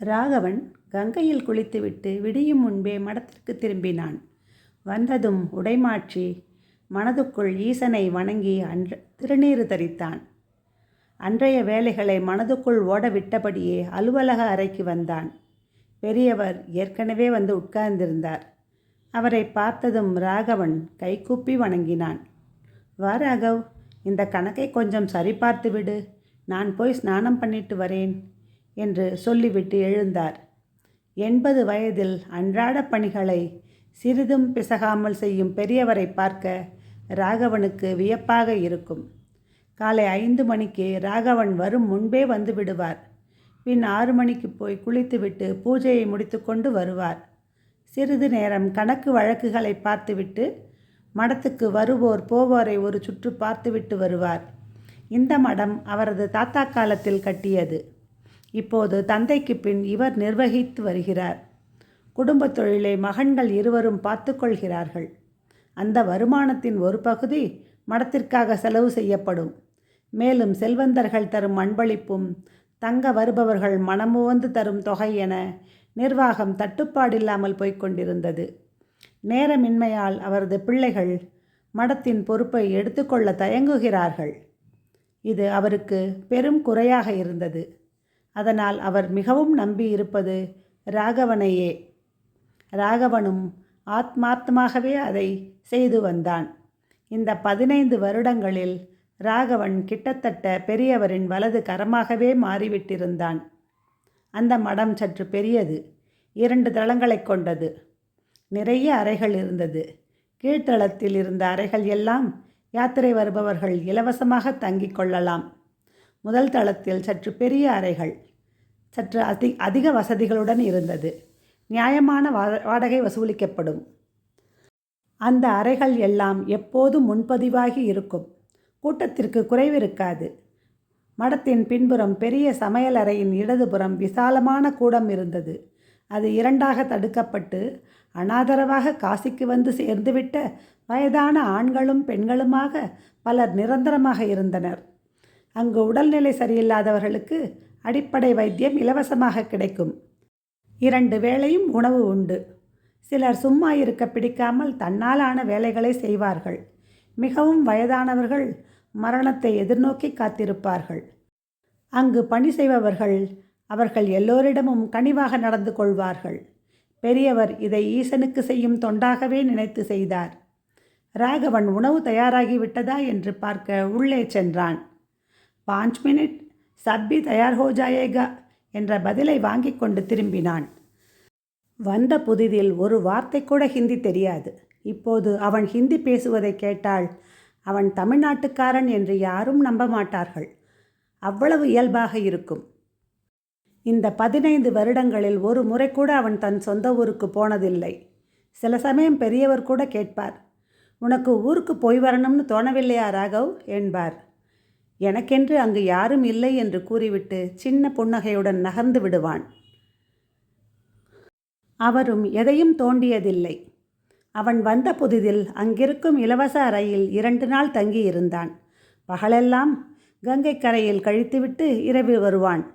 ராகவன் கங்கையில் குளித்துவிட்டு விடியும் முன்பே மடத்திற்கு திரும்பினான். வந்ததும் உடைமாற்றி மனதுக்குள் ஈசனை வணங்கி அன்ற திருநீறு தரித்தான். அன்றைய வேலைகளை மனதுக்குள் ஓட விட்டபடியே அலுவலக அறைக்கு வந்தான். பெரியவர் ஏற்கனவே வந்து உட்கார்ந்திருந்தார். அவரை பார்த்ததும் ராகவன் கைகூப்பி வணங்கினான். வா ராகவ். இந்த கணக்கை கொஞ்சம் சரிபார்த்து விடு நான் போய் ஸ்நானம் பண்ணிட்டு வரேன். என்று சொல்லிவிட்டு எழுந்தார். எண்பது வயதில் அன்றாட பணிகளை சிறிதும் பிசகாமல் செய்யும் பெரியவரை பார்க்க ராகவனுக்கு வியப்பாக இருக்கும். காலை ஐந்து மணிக்கு ராகவன் வரும் முன்பே வந்து விடுவார். பின் ஆறு மணிக்கு போய் குளித்துவிட்டு பூஜையை முடித்துக்கொண்டு வருவார். சிறிது நேரம் கணக்கு வழக்குகளை பார்த்துவிட்டு மடத்துக்கு வருவோர் போவோரை ஒரு சுற்று பார்த்துவிட்டு வருவார். இந்த மடம் அவரது தாத்தா காலத்தில் கட்டியது. இப்போது தந்தைக்கு பின் இவர் நிர்வகித்து வருகிறார். குடும்பத் தொழிலை மகன்கள் இருவரும் பார்த்து கொள்கிறார்கள். அந்த வருமானத்தின் ஒரு பகுதி மடத்திற்காக செலவு செய்யப்படும். மேலும் செல்வந்தர்கள் தரும் அன்பளிப்பும் தங்க வருபவர்கள் மனமுவந்து தரும் தொகை என நிர்வாகம் தட்டுப்பாடில்லாமல் போய்க்கொண்டிருந்தது நேரமின்மையால் அவரது பிள்ளைகள் மடத்தின் பொறுப்பை எடுத்துக்கொள்ள தயங்குகிறார்கள். இது அவருக்கு பெரும் குறையாக இருந்தது. அதனால் அவர் மிகவும் நம்பி இருப்பது ராகவனையே. ராகவனும் ஆத்மார்த்தமாகவே அதை செய்து வந்தான். இந்த பதினைந்து வருடங்களில் ராகவன் கிட்டத்தட்ட பெரியவரின் வலது கரமாகவே மாறிவிட்டிருந்தான். அந்த மடம் சற்று பெரியது இரண்டு தளங்களைக் கொண்டது நிறைய அறைகள் இருந்தது. கீழ்த்தளத்தில் இருந்த அறைகள் எல்லாம் யாத்திரை வருபவர்கள் இலவசமாக தங்கிக் கொள்ளலாம். முதல் தளத்தில் சற்று பெரிய அறைகள் சற்று அதி அதிக வசதிகளுடன் இருந்தது. நியாயமான வா- வாடகை வசூலிக்கப்படும். அந்த அறைகள் எல்லாம் எப்போதும் முன்பதிவாகி இருக்கும். கூட்டத்திற்கு குறைவிருக்காது மடத்தின் பின்புறம் பெரிய சமையலறையின் இடதுபுறம் விசாலமான கூடம் இருந்தது. அது இரண்டாக தடுக்கப்பட்டு அனாதரவாக காசிக்கு வந்து சேர்ந்துவிட்ட வயதான ஆண்களும் பெண்களுமாக பலர் நிரந்தரமாக இருந்தனர். அங்கு உடல்நிலை சரியில்லாதவர்களுக்கு அடிப்படை வைத்தியம் இலவசமாக கிடைக்கும். இரண்டு வேளையும் உணவு உண்டு. சிலர் சும்மா இருக்க பிடிக்காமல் தன்னாலான வேலைகளை செய்வார்கள். மிகவும் வயதானவர்கள் மரணத்தை எதிர்நோக்கி காத்திருப்பார்கள். அங்கு பணி செய்பவர்கள் அவர்கள் எல்லோரிடமும் கனிவாக நடந்து கொள்வார்கள். பெரியவர் இதை ஈசனுக்கு செய்யும் தொண்டாகவே நினைத்து செய்தார். ராகவன் உணவு தயாராகிவிட்டதா என்று பார்க்க உள்ளே சென்றான். பாஞ்ச் மினிட் சப்பி தயார் ஹோ ஜாயேகா என்ற பதிலை வாங்கிக் கொண்டு திரும்பினான். வந்த புதிதில் ஒரு வார்த்தை கூட ஹிந்தி தெரியாது. இப்போது அவன் ஹிந்தி பேசுவதை கேட்டால் அவன் தமிழ்நாட்டுக்காரன் என்று யாரும் நம்ப மாட்டார்கள். அவ்வளவு இயல்பாக இருக்கும். இந்த பதினைந்து வருடங்களில் ஒரு முறை கூட அவன் தன் சொந்த ஊருக்கு போனதில்லை. சில சமயம் பெரியவர் கூட கேட்பார் உனக்கு ஊருக்கு போய் வரணும்னு தோணவில்லையா ராகவ்? என்பார். எனக்கென்று அங்கு யாரும் இல்லை என்று கூறிவிட்டு சின்ன புன்னகையுடன் நகர்ந்து விடுவான். அவரும் எதையும் தோண்டியதில்லை. அவன் வந்த புதிதில் அங்கிருக்கும் இலவச அறையில் இரண்டு நாள் தங்கியிருந்தான். பகலெல்லாம் கங்கை கரையில் கழித்துவிட்டு இரவு வருவான்.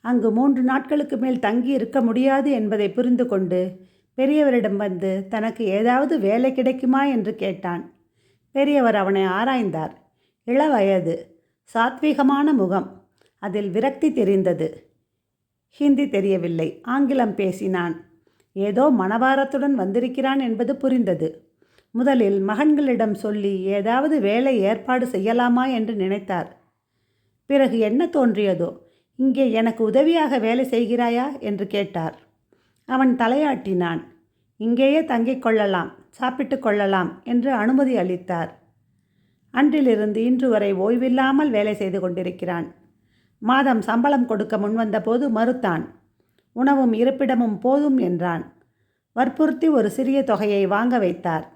அங்கு மூன்று நாட்களுக்கு மேல் தங்கி இருக்க முடியாது என்பதை புரிந்து கொண்டு பெரியவரிடம் வந்து தனக்கு ஏதாவது வேலை கிடைக்குமா என்று கேட்டான். பெரியவர் அவனை ஆராய்ந்தார். இளவயது சாத்வீகமான முகம். அதில் விரக்தி தெரிந்தது. ஹிந்தி தெரியவில்லை. ஆங்கிலம் பேசினான். ஏதோ மனபாரத்துடன் வந்திருக்கிறான் என்பது புரிந்தது. முதலில் மகன்களிடம் சொல்லி ஏதாவது வேலை ஏற்பாடு செய்யலாமா என்று நினைத்தார். பிறகு என்ன தோன்றியதோ இங்கே எனக்கு உதவியாக வேலை செய்கிறாயா என்று கேட்டார். அவன் தலையாட்டினான். இங்கேயே தங்கிக் கொள்ளலாம் சாப்பிட்டு கொள்ளலாம் என்று அனுமதி அளித்தார். அன்றிலிருந்து இன்று வரை ஓய்வில்லாமல் வேலை செய்து கொண்டிருக்கிறான். மாதம் சம்பளம் கொடுக்க முன்வந்தபோது மறுத்தான். உணவும் இருப்பிடமும் போதும் என்றான். வற்புறுத்தி ஒரு சிறிய தொகையை வாங்க வைத்தார்.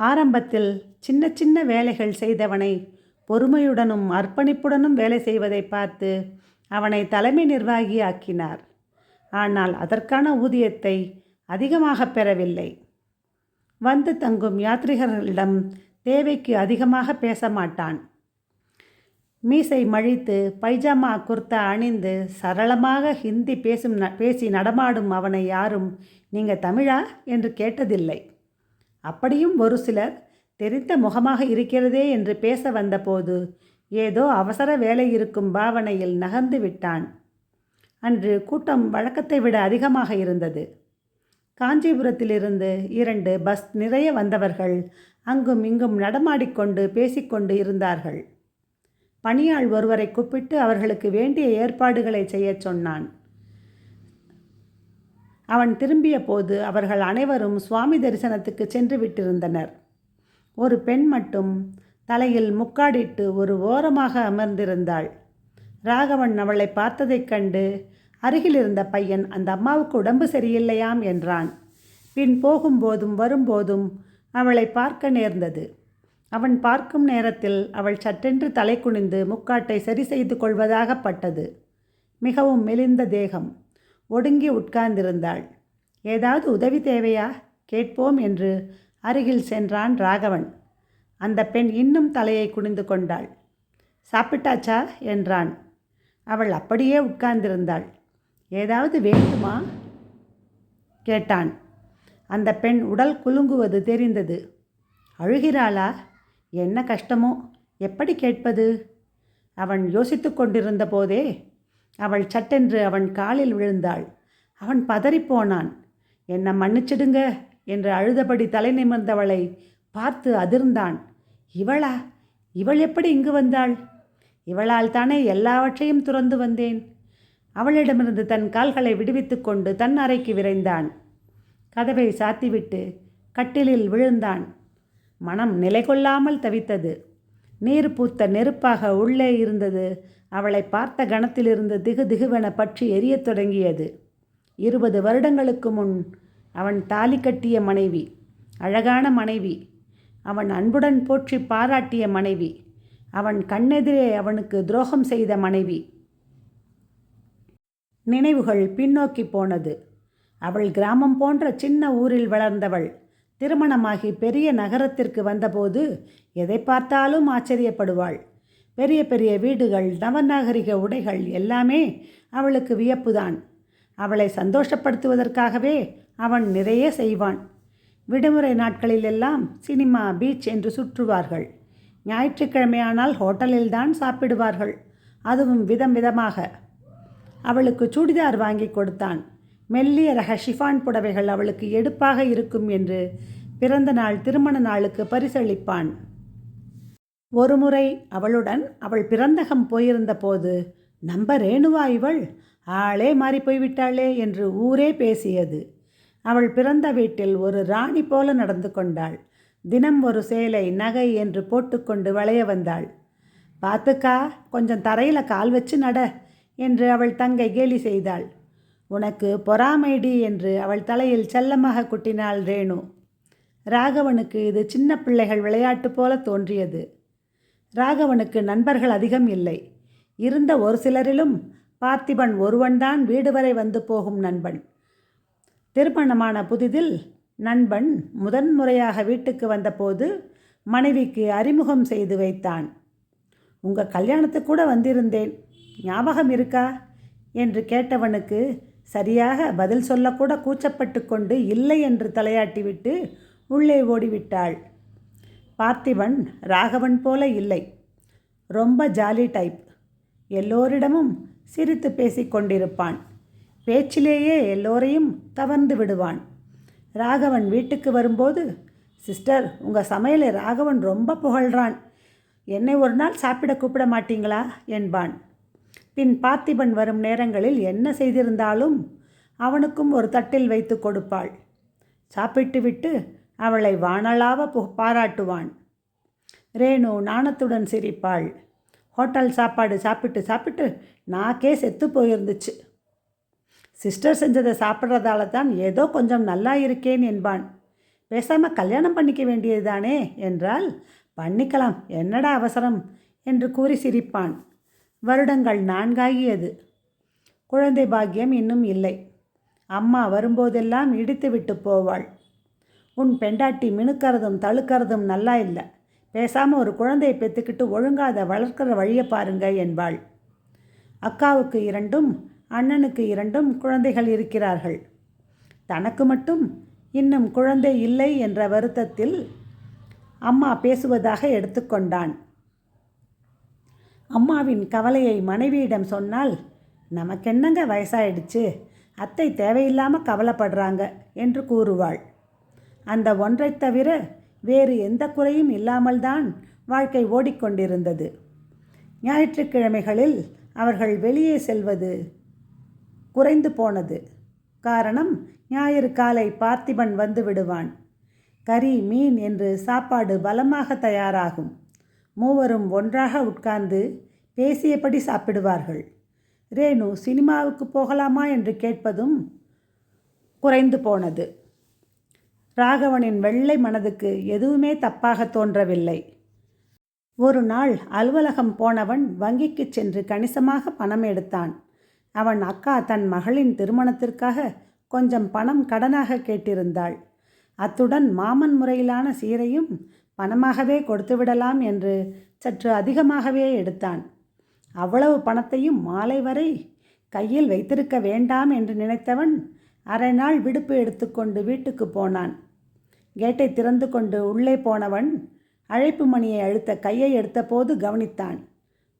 ஆரம்பத்தில் சின்ன சின்ன வேலைகள் செய்தவனை பொறுமையுடனும் அர்ப்பணிப்புடனும் வேலை செய்வதை பார்த்து அவனை தலைமை நிர்வாகி ஆக்கினார் ஆனால் அதற்கான ஊதியத்தை அதிகமாக பெறவில்லை. வந்து தங்கும் யாத்ரிகர்களிடம் தேவைக்கு அதிகமாக பேச மாட்டான் மீசை மழித்து பைஜாமா குர்த்தா அணிந்து சரளமாக ஹிந்தி பேசும் ந பேசி நடமாடும் அவனை யாரும் நீங்கள் தமிழா? என்று கேட்டதில்லை. அப்படியும் ஒரு சிலர் தெரிந்த முகமாக இருக்கிறதே என்று பேச வந்தபோது ஏதோ அவசர வேலை இருக்கும் பாவனையில் நகர்ந்து விட்டான். அன்று கூட்டம் வழக்கத்தை விட அதிகமாக இருந்தது. காஞ்சிபுரத்திலிருந்து இரண்டு பஸ் நிறைய வந்தவர்கள் அங்கும் இங்கும் நடமாடிக்கொண்டு பேசிக்கொண்டு இருந்தார்கள். பணியாள் ஒருவரை கூப்பிட்டு அவர்களுக்கு வேண்டிய ஏற்பாடுகளை செய்யச் சொன்னான். அவன் திரும்பிய போது அவர்கள் அனைவரும் சுவாமி தரிசனத்துக்கு சென்று விட்டிருந்தனர். ஒரு பெண் மட்டும் தலையில் முக்காடிட்டு ஒரு ஓரமாக அமர்ந்திருந்தாள். ராகவன் அவளை பார்த்ததைக் கண்டு அருகில் இருந்த பையன் அந்த அம்மாவுக்கு உடம்பு சரியில்லையாம் என்றான். பின் போகும்போதும் வரும்போதும் அவளை பார்க்க நேர்ந்தது. அவன் பார்க்கும் நேரத்தில் அவள் சட்டென்று தலை குனிந்து முக்காட்டை சரி செய்து கொள்வதாகப்பட்டது மிகவும் மெலிந்த தேகம். ஒடுங்கி உட்கார்ந்திருந்தாள். ஏதாவது உதவி தேவையா? கேட்போம் என்று அருகில் சென்றான் ராகவன். அந்த பெண் இன்னும் தலையை குனிந்து கொண்டாள். சாப்பிட்டாச்சா? என்றான். அவள் அப்படியே உட்கார்ந்திருந்தாள். ஏதாவது வேண்டுமா? கேட்டான். அந்த பெண் உடல் குலுங்குவது தெரிந்தது. அழுகிறாளா? என்ன கஷ்டமோ? எப்படி கேட்பது? அவன் யோசித்து கொண்டிருந்த போதே அவள் சட்டென்று அவன் காலில் விழுந்தாள். அவன் பதறிப்போனான். என்னை மன்னிச்சிடுங்க என்று அழுதபடி தலை நிமிர்ந்தவளை பார்த்து அதிர்ந்தான். இவளா? இவள் எப்படி இங்கு வந்தாள்? இவளால் தானே எல்லாவற்றையும் துறந்து வந்தேன். அவளிடமிருந்து தன் கால்களை விடுவித்துக்கொண்டு தன் அறைக்கு விரைந்தான். கதவை சாத்திவிட்டு கட்டிலில் விழுந்தான். மனம் நிலை கொள்ளாமல் தவித்தது. நீர் பூத்த நெருப்பாக உள்ளே இருந்தது. அவளை பார்த்த கணத்திலிருந்து திகு திகுவென பற்றி எரியத் தொடங்கியது. இருபது வருடங்களுக்கு முன் அவன் தாலி கட்டிய மனைவி அழகான மனைவி அவன் அன்புடன் போற்றி பாராட்டிய மனைவி அவன் கண்ணெதிரே அவனுக்கு துரோகம் செய்த மனைவி. நினைவுகள் பின்னோக்கி போனது. அவள் கிராமம் போன்ற சின்ன ஊரில் வளர்ந்தவள். திருமணமாகி பெரிய நகரத்திற்கு வந்தபோது எதை பார்த்தாலும் ஆச்சரியப்படுவாள். பெரிய பெரிய வீடுகள் நவநாகரிக உடைகள் எல்லாமே அவளுக்கு வியப்புதான். அவளை சந்தோஷப்படுத்துவதற்காகவே அவன் நிறைய செய்வான். விடுமுறை நாட்களிலெல்லாம் சினிமா பீச் என்று சுற்றுவார்கள். ஞாயிற்றுக்கிழமையானால் ஹோட்டலில்தான் சாப்பிடுவார்கள். அதுவும் விதம் விதமாக. அவளுக்கு சுடிதார் வாங்கி கொடுத்தான். மெல்லிய ரக ஷிஃபான் புடவைகள் அவளுக்கு எடுப்பாக இருக்கும் என்று பிறந்த நாள் திருமண நாளுக்கு பரிசளிப்பான். ஒருமுறை அவளுடன் அவள் பிறந்தகம் போயிருந்த போது நம்ப ரேணுவா இவள்? ஆளே மாறி போய்விட்டாளே என்று ஊரே பேசியது. அவள் பிறந்த வீட்டில் ஒரு ராணி போல நடந்து கொண்டாள். தினம் ஒரு சேலை நகை என்று போட்டுக்கொண்டு வளைய வந்தாள். பார்த்துக்கா கொஞ்சம் தரையில் கால் வச்சு நட என்று அவள் தங்கை கேலி செய்தாள். உனக்கு பொறாமைடி என்று அவள் தலையில் செல்லமாக குட்டினாள் ரேணு. ராகவனுக்கு இது சின்ன பிள்ளைகள் விளையாட்டு போல தோன்றியது. ராகவனுக்கு நண்பர்கள் அதிகம் இல்லை. இருந்த ஒரு சிலரிலும் பார்த்திபன் ஒருவன்தான் வீடு வரை வந்து போகும் நண்பன். திருமணமான புதிதில் நண்பன் முதன்முறையாக வீட்டுக்கு வந்தபோது மனைவிக்கு அறிமுகம் செய்து வைத்தான். உங்கள் கல்யாணத்துக்கு கூட வந்திருந்தேன். ஞாபகம் இருக்கா? என்று கேட்டவனுக்கு சரியாக பதில் சொல்லக்கூட கூச்சப்பட்டு கொண்டு இல்லை என்று தலையாட்டிவிட்டு உள்ளே ஓடிவிட்டாள். பார்த்திபன் ராகவன் போல இல்லை. ரொம்ப ஜாலி டைப் எல்லோரிடமும் சிரித்து பேசிக்கொண்டிருப்பான் பேச்சிலேயே எல்லோரையும் கவர்ந்து விடுவான். ராகவன் வீட்டுக்கு வரும்போது சிஸ்டர் உங்கள் சமையலை ராகவன் ரொம்ப புகழ்றான். என்னை ஒரு நாள் சாப்பிட கூப்பிட மாட்டீங்களா? என்பான். பின் பார்த்திபன் வரும் நேரங்களில் என்ன செய்திருந்தாலும் அவனுக்கும் ஒரு தட்டில் வைத்து கொடுப்பாள். சாப்பிட்டு விட்டு அவளை வானளாவ பாராட்டுவான். ரேணு நாணத்துடன் சிரிப்பாள். ஹோட்டல் சாப்பாடு சாப்பிட்டு சாப்பிட்டு நாக்கே செத்து போயிருந்துச்சு. சிஸ்டர் செஞ்சதை சாப்பிட்றதால தான் ஏதோ கொஞ்சம் நல்லா இருக்கேன் என்பான். பேசாமல் கல்யாணம் பண்ணிக்க வேண்டியதுதானே என்றால் பண்ணிக்கலாம் என்னடா அவசரம் என்று கூறி சிரிப்பான். வருடங்கள் நான்காகியது. குழந்தை பாக்கியம் இன்னும் இல்லை. அம்மா வரும்போதெல்லாம் இடித்து விட்டு போவாள். உன் பெண்டாட்டி மினுக்கிறதும் தழுக்கிறதும் நல்லா இல்லை. பேசாமல் ஒரு குழந்தையை பெற்றுக்கிட்டு ஒழுங்காத அதை வளர்க்குற வழியை பாருங்க என்பாள். அக்காவுக்கு இரண்டும் அண்ணனுக்கு இரண்டும் குழந்தைகள் இருக்கிறார்கள். தனக்கு மட்டும் இன்னும் குழந்தை இல்லை என்ற வருத்தத்தில் அம்மா பேசுவதாக எடுத்துக்கொண்டான். அம்மாவின் கவலையை மனைவியிடம் சொன்னால் நமக்கென்னங்க வயசாயிடுச்சு? அத்தை தேவையில்லாமல் கவலைப்படுறாங்க என்று கூறுவாள். அந்த ஒன்றைத் தவிர வேறு எந்த குறையும் இல்லாமல்தான் வாழ்க்கை ஓடிக்கொண்டிருந்தது. ஞாயிற்றுக்கிழமைகளில் அவர்கள் வெளியே செல்வது குறைந்து போனது. காரணம் ஞாயிறு காலை பார்த்திபன் வந்து விடுவான். கறி மீன் என்று சாப்பாடு பலமாக தயாராகும். மூவரும் ஒன்றாக உட்கார்ந்து பேசியபடி சாப்பிடுவார்கள். ரேணு சினிமாவுக்கு போகலாமா? என்று கேட்பதும் குறைந்து போனது. ராகவனின் வெள்ளை மனதுக்கு எதுவுமே தப்பாக தோன்றவில்லை. ஒரு நாள் அலுவலகம் போனவன் வங்கிக்கு சென்று கணிசமாக பணம் எடுத்தான். அவன் அக்கா தன் மகளின் திருமணத்திற்காக கொஞ்சம் பணம் கடனாக கேட்டிருந்தாள். அத்துடன் மாமன் முறையிலான சீரையும் பணமாகவே கொடுத்து விடலாம் என்று சற்று அதிகமாகவே எடுத்தான். அவ்வளவு பணத்தையும் மாலை வரை கையில் வைத்திருக்க வேண்டாம் என்று நினைத்தவன் அரை நாள் விடுப்பு எடுத்துக்கொண்டு வீட்டுக்கு போனான். கேட்டை திறந்து கொண்டு உள்ளே போனவன் அழைப்பு மணியை அழுத்த கையை எடுத்தபோது கவனித்தான்.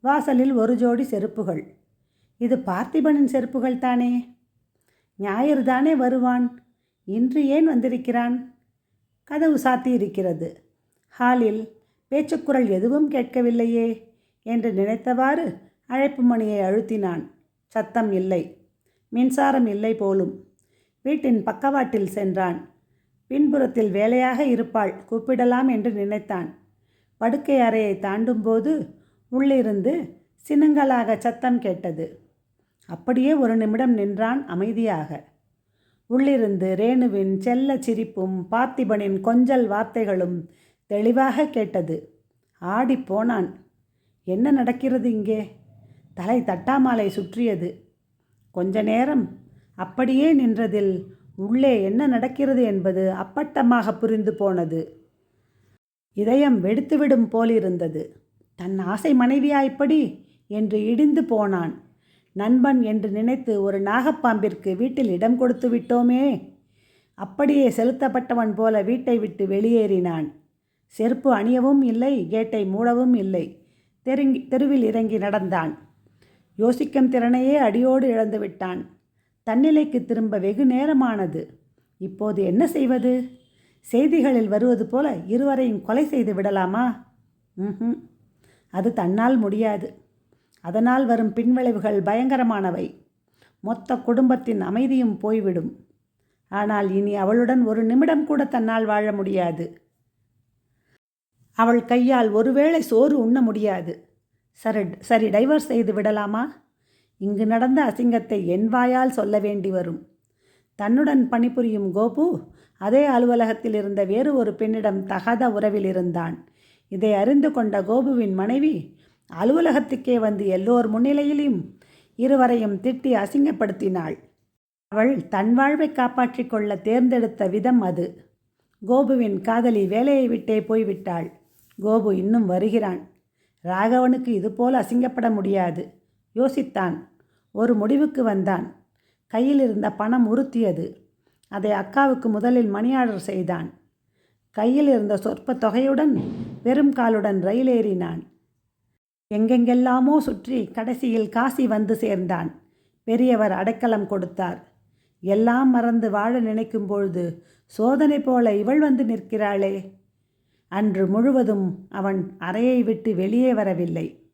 வாசலில் ஒரு ஜோடி செருப்புகள். இது பார்த்திபனின் செருப்புகள் தானே? ஞாயிறு தானே வருவான்? இன்று ஏன் வந்திருக்கிறான்? கதவு சாத்தியிருக்கிறது. ஹாலில் பேச்சுக்குரல் எதுவும் கேட்கவில்லையே என்று நினைத்தவாறு அழைப்பு மணியை அழுத்தினான். சத்தம் இல்லை. மின்சாரம் இல்லை போலும். வீட்டின் பக்கவாட்டில் சென்றான். பின்புறத்தில் வேலையாக இருப்பாள் கூப்பிடலாம் என்று நினைத்தான். படுக்கை அறையை தாண்டும்போது உள்ளிருந்து சினுங்களாக சத்தம் கேட்டது. அப்படியே ஒரு நிமிடம் நின்றான் அமைதியாக. உள்ளிருந்து ரேணுவின் செல்ல சிரிப்பும் பார்த்திபனின் கொஞ்சல் வார்த்தைகளும் தெளிவாக கேட்டது. ஆடி போனான். என்ன நடக்கிறது இங்கே? தலை தட்டாமாலை சுற்றியது. கொஞ்ச நேரம் அப்படியே நின்றதில் உள்ளே என்ன நடக்கிறது என்பது அப்பட்டமாக புரிந்து போனது. இதயம் வெடித்துவிடும் போலிருந்தது. தன் ஆசை மனைவியா இப்படி? என்று இடிந்து போனான். நண்பன் என்று நினைத்து ஒரு நாகப்பாம்பிற்கு வீட்டில் இடம் கொடுத்து விட்டோமே? அப்படியே செலுத்தப்பட்டவன் போல வீட்டை விட்டு வெளியேறினான். செருப்பு அணியவும் இல்லை கேட்டை மூடவும் இல்லை. தெருங்கி தெருவில் இறங்கி நடந்தான். யோசிக்கும் திறனையே அடியோடு இழந்து விட்டான். தன்னிலைக்கு திரும்ப வெகு நேரமானது. இப்போது என்ன செய்வது? செய்திகளில் வருவது போல இருவரையும் கொலை செய்து விடலாமா? ம் அது தன்னால் முடியாது. அதனால் வரும் பின்விளைவுகள் பயங்கரமானவை. மொத்த குடும்பத்தின் அமைதியும் போய்விடும். ஆனால் இனி அவளுடன் ஒரு நிமிடம் கூட தன்னால் வாழ முடியாது. அவள் கையால் ஒருவேளை சோறு உண்ண முடியாது. சரி சரி டைவர்ஸ் செய்து விடலாமா? இங்கு நடந்த அசிங்கத்தை என் வாயால் சொல்ல வேண்டி வரும். தன்னுடன் பணிபுரியும் கோபு அதே அலுவலகத்தில் இருந்த வேறு ஒரு பெண்ணிடம் தகாத உறவில் இருந்தான். இதை அறிந்து கொண்ட கோபுவின் மனைவி அலுவலகத்துக்கே வந்து எல்லோர் முன்னிலையிலும் இருவரையும் திட்டி அசிங்கப்படுத்தினாள். அவள் தன் வாழ்வை காப்பாற்றிக் கொள்ள தேர்ந்தெடுத்த விதம் அது. கோபுவின் காதலி வேலையை விட்டே போய்விட்டாள். கோபு இன்னும் வருகிறான். ராகவனுக்கு இதுபோல் அசிங்கப்பட முடியாது. யோசித்தான். ஒரு முடிவுக்கு வந்தான். கையில் இருந்த பணம் உறுத்தியது. அதை அக்காவுக்கு முதலில் மணி ஆர்டர் செய்தான். கையில் இருந்த சொற்ப தொகையுடன் வெறும் காலுடன் ரயில் ஏறினான். எங்கெங்கெல்லாமோ சுற்றி கடைசியில் காசி வந்து சேர்ந்தான். பெரியவர் அடைக்கலம் கொடுத்தார். எல்லாம் மறந்து வாழ நினைக்கும் பொழுது சோதனை போல இவள் வந்து நிற்கிறாளே. அன்று முழுவதும் அவன் அறையை விட்டு வெளியே வரவில்லை.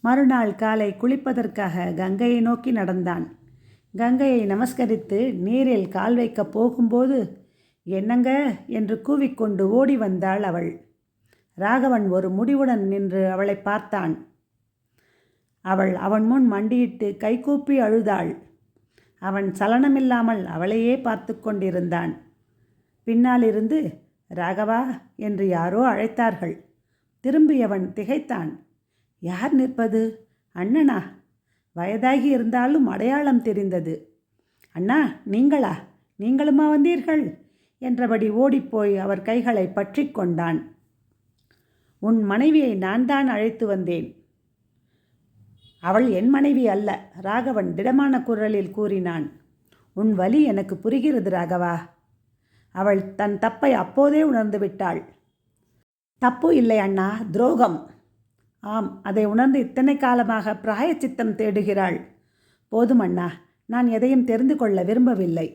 மறுநாள் காலை குளிப்பதற்காக கங்கையை நோக்கி நடந்தான். கங்கையை நமஸ்கரித்து நீரில் கால் வைக்கப் போகும்போது என்னங்க? என்று கூவிக்கொண்டு ஓடி வந்தாள் அவள். ராகவன் ஒரு முடிவுடன் நின்று அவளை பார்த்தான். அவள் அவன் முன் மண்டியிட்டு கைகூப்பி அழுதாள். அவன் சலனமில்லாமல் அவளையே பார்த்து கொண்டிருந்தான். பின்னாலிருந்து ராகவா என்று யாரோ அழைத்தார்கள். திரும்பியவன் திகைத்தான். யார் நிற்பது? அண்ணனா? வயதாகி இருந்தாலும் அடையாளம் தெரிந்தது. அண்ணா நீங்களா? நீங்களுமா வந்தீர்கள்? என்றபடி ஓடிப்போய் அவர் கைகளை பற்றி கொண்டான். உன் மனைவியை நான் தான் அழைத்து வந்தேன். அவள் என் மனைவி அல்ல ராகவன் திடமான குரலில் கூறினான். உன் வலி எனக்கு புரிகிறது ராகவா. அவள் தன் தப்பை அப்போதே உணர்ந்து விட்டாள். தப்பு இல்லை அண்ணா துரோகம். ஆம் அதை உணர்ந்து இத்தனை காலமாக பிராயச்சித்தம் தேடுகிறாள். போதும் அண்ணா நான் எதையும் தெரிந்து கொள்ள விரும்பவில்லை.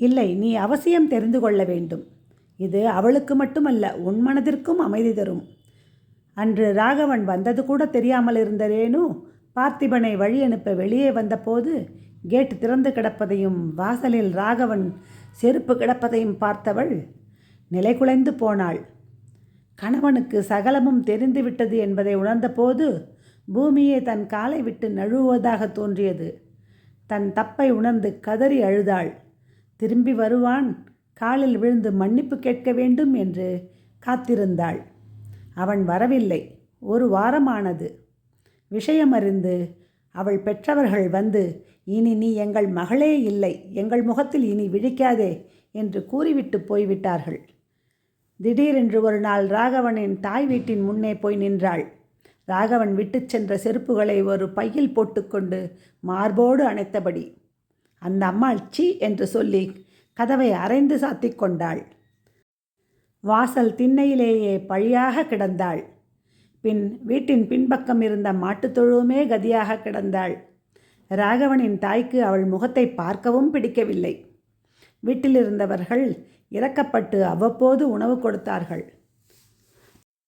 இல்லை நீ அவசியம் தெரிந்து கொள்ள வேண்டும். இது அவளுக்கு மட்டுமல்ல உன் மனதிற்கும் அமைதி தரும். அன்று ராகவன் வந்தது கூட தெரியாமல் இருந்த ரேணு பார்த்திபனை வழி அனுப்ப வெளியே வந்தபோது கேட் திறந்து கிடப்பதையும் வாசலில் ராகவன் செருப்பு கிடப்பதையும் பார்த்தவள் நிலைகுலைந்து போனாள். கணவனுக்கு சகலமும் தெரிந்துவிட்டது என்பதை உணர்ந்தபோது பூமியே தன் காலை விட்டு நழுவுவதாக தோன்றியது. தன் தப்பை உணர்ந்து கதறி அழுதாள். திரும்பி வருவான் காலில் விழுந்து மன்னிப்பு கேட்க வேண்டும் என்று காத்திருந்தாள். அவன் வரவில்லை ஒரு வாரமானது. விஷயம் அறிந்து அவள் பெற்றவர்கள் வந்து இனி நீ எங்கள் மகளே இல்லை எங்கள் முகத்தில் இனி விழிக்காதே என்று கூறிவிட்டு போய்விட்டார்கள். திடீரென்று ஒரு நாள் ராகவனின் தாய் வீட்டின் முன்னே போய் நின்றாள். ராகவன் விட்டுச் சென்ற செருப்புகளை ஒரு பையில் போட்டுக்கொண்டு மார்போடு அணைத்தபடி அந்த அம்மாள் சி என்று சொல்லி கதவை அரைந்து சாத்தி கொண்டாள். வாசல் திண்ணையிலேயே பழியாக கிடந்தாள். பின் வீட்டின் பின்பக்கம் இருந்த மாட்டுத் தொழுவுமே கதியாக கிடந்தாள். ராகவனின் தாய்க்கு அவள் முகத்தை பார்க்கவும் பிடிக்கவில்லை. வீட்டிலிருந்தவர்கள் இறக்கப்பட்டு அவ்வப்போது உணவு கொடுத்தார்கள்.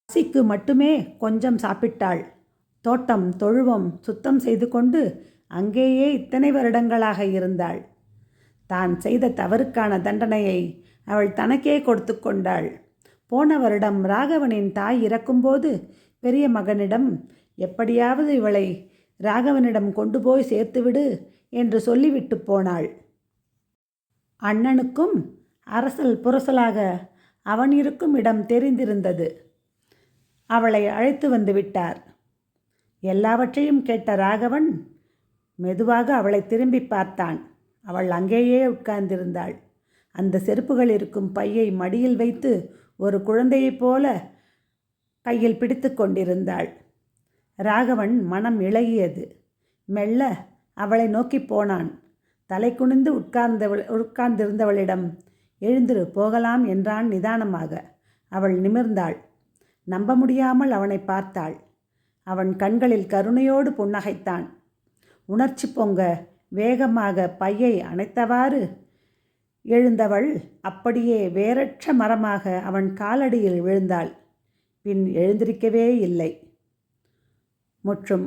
பசிக்கு மட்டுமே கொஞ்சம் சாப்பிட்டாள். தோட்டம் தொழுவம் சுத்தம் செய்து கொண்டு அங்கேயே இத்தனை வருடங்களாக இருந்தாள். தான் செய்த தவறுக்கான தண்டனையை அவள் தனக்கே கொடுத்து கொண்டாள். போன வருடம் ராகவனின் தாய் இறக்கும்போது பெரிய மகனிடம் எப்படியாவது இவளை ராகவனிடம் கொண்டு போய் சேர்த்துவிடு என்று சொல்லிவிட்டு போனாள். அண்ணனுக்கும் அரசல் புரசலாக அவன் இருக்கும் இடம் தெரிந்திருந்தது. அவளை அழைத்து வந்து விட்டார். எல்லாவற்றையும் கேட்ட ராகவன் மெதுவாக அவளை திரும்பி பார்த்தான். அவள் அங்கேயே உட்கார்ந்திருந்தாள். அந்த செருப்புகள் இருக்கும் பையை மடியில் வைத்து ஒரு குழந்தையைப் போல கையில் பிடித்து கொண்டிருந்தாள். ராகவன் மனம் இழகியது மெல்ல அவளை நோக்கி போனான். தலை குனிந்து உட்கார்ந்தவள் உட்கார்ந்திருந்தவளிடம் எழுந்திரு போகலாம் என்றான் நிதானமாக. அவள் நிமிர்ந்தாள். நம்ப முடியாமல் அவனை பார்த்தாள். அவன் கண்களில் கருணையோடு புன்னகைத்தான். உணர்ச்சி பொங்க வேகமாக பையை அணைத்தவாறு? எழுந்தவள் அப்படியே வேறற்ற மரமாக அவன் காலடியில் விழுந்தாள். பின் எழுந்திருக்கவே இல்லை. முற்றும்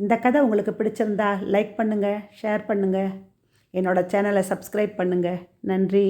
இந்த கதை உங்களுக்கு பிடிச்சிருந்தா லைக் பண்ணுங்கள் ஷேர் பண்ணுங்கள் என்னோடய சேனலை சப்ஸ்கிரைப் பண்ணுங்கள் நன்றி.